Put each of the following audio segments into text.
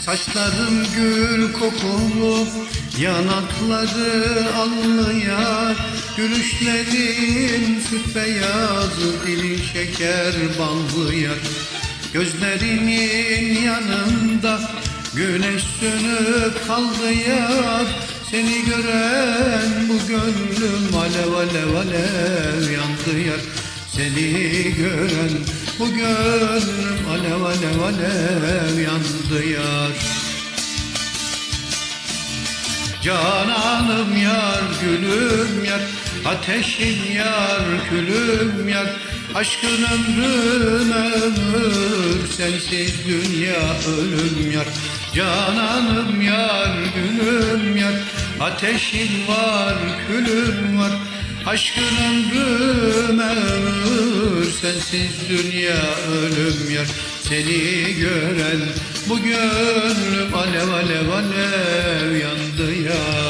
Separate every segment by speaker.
Speaker 1: Saçlarım gül kokulu Yanakları allı yar Gülüşlerin süt beyazı Dilin şeker ballı yar Gözlerinin yanında Güneş sönüp kaldı yar. Seni gören bu gönlüm Alev alev alev yandı yar. Seni gören bu gönlüm Alev alev alev yandı yar. Cananım yar, gülüm yar, ateşim yar, külüm yar, aşkın ömrüm ömür, sensiz dünya ölüm yar. Cananım yar, gülüm yar, ateşim var, külüm var, aşkın ömrüm ömür, sensiz dünya ölüm yar. Seni gören bu gönlüm alev alev alev yandı yar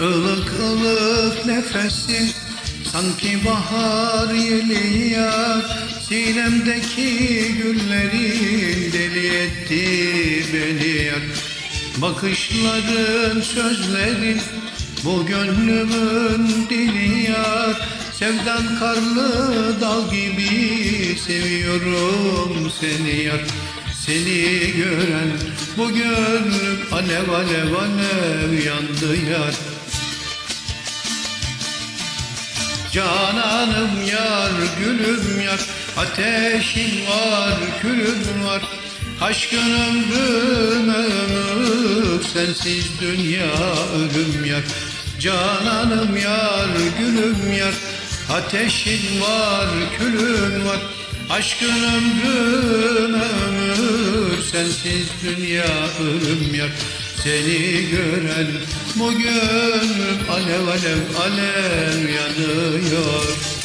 Speaker 1: Ilık ılık nefesin sanki bahar yeli yar. Sinemdeki güllerin deli etti beni yar. Bakışların sözlerin bu gönlümün dili yar. Sevdan karlı dal gibi seviyorum seni yar. Seni gören bu gönlüm alev alev alev yandı yar Cananım yar, gülüm yar, ateşin var, külüm var. Aşkın ömrüm sensiz dünya ölüm yar. Cananım yar, gülüm yar, ateşin var, külüm var. Aşkın ömrüm sensiz dünya ölüm yar. Seni gören bu gönlüm alev alev alev yanıyor